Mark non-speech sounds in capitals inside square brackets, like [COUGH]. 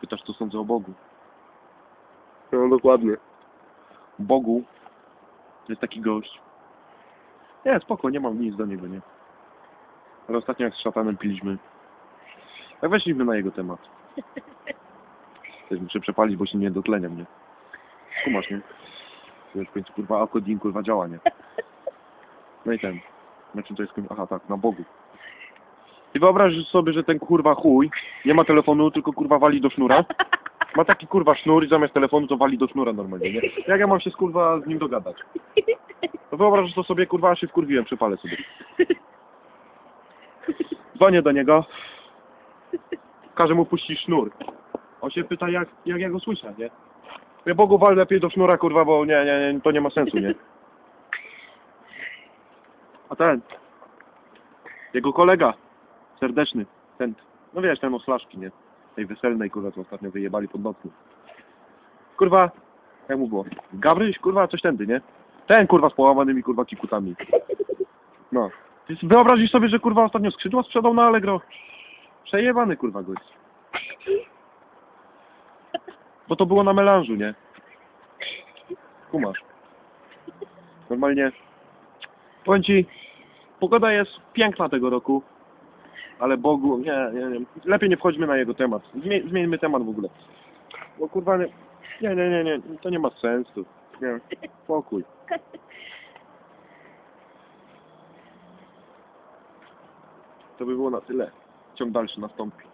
Pytasz, co sądzę o Bogu. No dokładnie. Bogu to jest taki gość. Nie, spoko, nie mam nic do niego, nie. Ale ostatnio jak z szatanem piliśmy, tak weszliśmy na jego temat. [LAUGHS] Też muszę przepalić, bo się nie dotleniam, nie? Kumasz, nie? Wiesz, w końcu, kurwa, alkodin, kurwa, działa, nie? No i ten. Na czym to jest, aha, tak, na Bogu. I wyobraź sobie, że ten kurwa chuj nie ma telefonu, tylko kurwa wali do sznura. Ma taki kurwa sznur i zamiast telefonu to wali do sznura normalnie, nie? Jak ja mam się z kurwa z nim dogadać? No wyobraź to sobie, kurwa, się wkurwiłem, przepalę sobie. Dzwonię do niego. Każę mu puścić sznur. On się pyta, jak, jak ja go słyszę, nie? Ja Bogu wal lepiej do sznura, kurwa, bo nie, nie, nie, to nie ma sensu, nie? A ten, jego kolega, serdeczny, ten, no wiesz, ten o flaszki, nie? Tej weselnej, kurwa, co ostatnio wyjebali pod nocny. Kurwa, jak mu było? Gabryś, kurwa, coś tędy, nie? Ten, kurwa, z połamanymi, kurwa, kikutami. No. Ty Wyobrazisz sobie, że, kurwa, ostatnio skrzydła sprzedał na Allegro? Przejebany, kurwa, gość. Bo to było na melanżu, nie? Kumasz. Normalnie, powiem ci, pogoda jest piękna tego roku, ale Bogu, nie, nie, nie. Lepiej nie wchodźmy na jego temat. Zmie, zmieńmy temat w ogóle. Bo kurwa, nie, nie, nie, nie, nie, to nie ma sensu. Nie, spokój. To by było na tyle. Ciąg dalszy nastąpi.